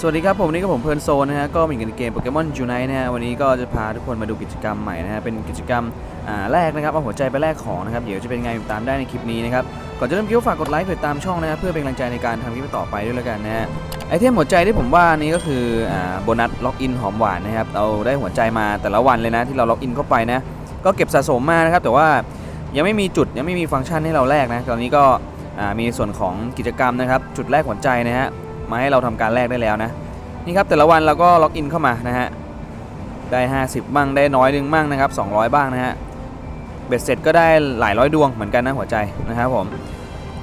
สวัสดีครับผมนี่ก็ผมเพลินโซนนะฮะก็มีกันเกมโปเกมอนจูไนนะฮะวันนี้ก็จะพาทุกคนมาดูกิจกรรมใหม่นะฮะเป็นกิจกรรมแรกนะครับเอาหัวใจไปแลกของนะครับเดี๋ยวจะเป็นไงติดตามได้ในคลิปนี้นะครับก่อนจะเริ่มคลิปฝากกดไลค์กดติดตามช่องนะฮะเพื่อเป็นกำลังใจในการทำคลิปต่อไปด้วยแล้วกันนะฮะไอเทมหัวใจที่ผมว่านี้ก็คืออโบนัสล็อกอินหอมหวานนะครับเราได้หัวใจมาแต่ละวันเลยนะที่เราล็อกอินเข้าไปนะก็เก็บสะสมมานะครับแต่ว่ายังไม่มีจุดยังไม่มีฟังก์ชันให้เราแลกนะตอนนี้ก็มีส่วนของกิจกรรมนะครับจุดแรกหัวใจนะฮะ มาให้เราทำการแลกได้แล้วนะนี่ครับแต่ละวันเราก็ล็อกอินเข้ามานะฮะได้ 50 บ้างได้น้อยนึงบ้างนะครับ200 บ้างนะฮะเบ็ดเสร็จก็ได้หลายร้อยดวงเหมือนกันนะหัวใจนะครับผม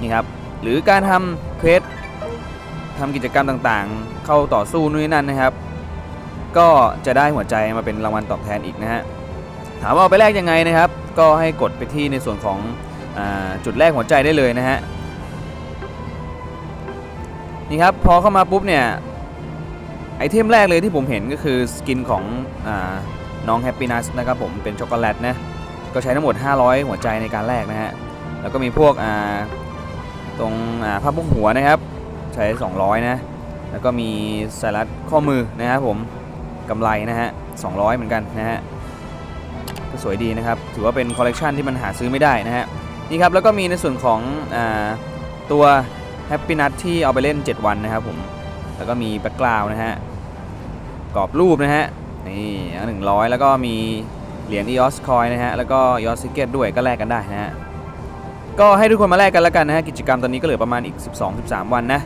นี่ครับหรือการทำเควสทำกิจกรรมต่างๆ เข้าต่อสู้นู่นนั่นนะครับ ก็จะได้หัวใจมาเป็นรางวัลตอบแทนอีกนะฮะถามว่าเอาไปแลกยังไงนะครับ ก็ให้กดไปที่ในส่วนของอจุดแรกหัวใจได้เลยนะฮะ นี่ครับพอเข้ามาปุ๊บเนี่ยไอเทมแรกเลยที่ผมเห็นก็คือสกินของอน้องแฮปปี้นัสนะครับผมเป็นช็อกโกแลตนะก็ใช้ทั้งหมด 500 หัวใจในการแลกนะฮะแล้วก็มีพวกตรงอ่าผ้าพุกหัวนะครับ ใช้ 200 นะ แล้วก็มีสายรัดข้อมือนะครับผมกำไรนะฮะ 200 เหมือนกันนะฮะก็สวยดีนะครับ ถือว่าเป็นคอลเลกชันที่มันหาซื้อไม่ได้นะฮะนี่ครับแล้วก็มีในส่วนของอตัว แฮปปี้นัทที่เอาไปเล่น 7 วันนะครับผมแล้วก็มีแบ็กกราวนะฮะกรอบรูปนะฮะนี่หนึ่งร้อยแล้วก็มีเหรียญ EOS Coin นะฮะแล้วก็ EOS Ticket ด้วยก็แลกกันได้นะฮะก็ให้ทุกคนมาแลกกันแล้วกันนะฮะกิจกรรมตอนนี้ก็เหลือประมาณอีก 12-13 วันนะ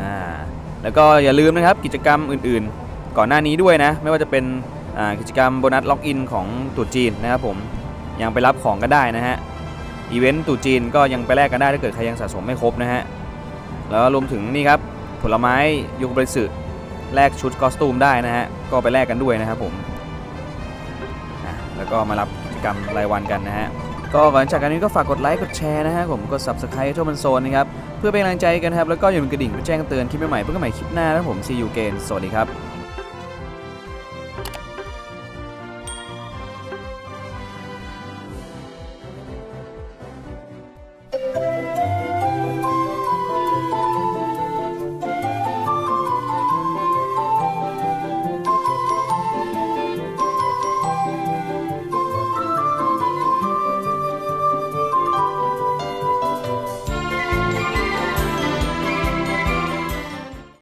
อ่าแล้วก็อย่าลืมนะครับกิจกรรมอื่นๆ ก่อนหน้านี้ด้วยนะ ไม่ว่าจะเป็นอ่ากิจกรรมโบนัสล็อกอินของตุ๊จีนนะครับผมยังไปรับของกันได้นะฮะ อีเวนต์ตรุ๊จีนก็ยังไปแลกกันได้ถ้าเกิดใครยังสะสมไม่ครบนะฮะ แล้วรวมถึงนี่ครับ ผลไม้ยูคบริสึแลกชุดคอสตูมได้นะฮะ ก็ไปแลกกันด้วยนะครับผมแล้วก็มารับกิจกรรมรายวันกันนะฮะ ก็ก่อนจากกันนี้ก็ฝากกดไลค์กดแชร์นะฮะผมกด subscribe ทั่วมันโซนนะครับ เพื่อเป็นกำลังใจกันครับ แล้วก็อย่าลืมกระดิ่งเพื่อแจ้งเตือนคลิปใหม่ๆเพื่อกันใหม่คลิปหน้าแล้วผม see you again สวัสดีครับ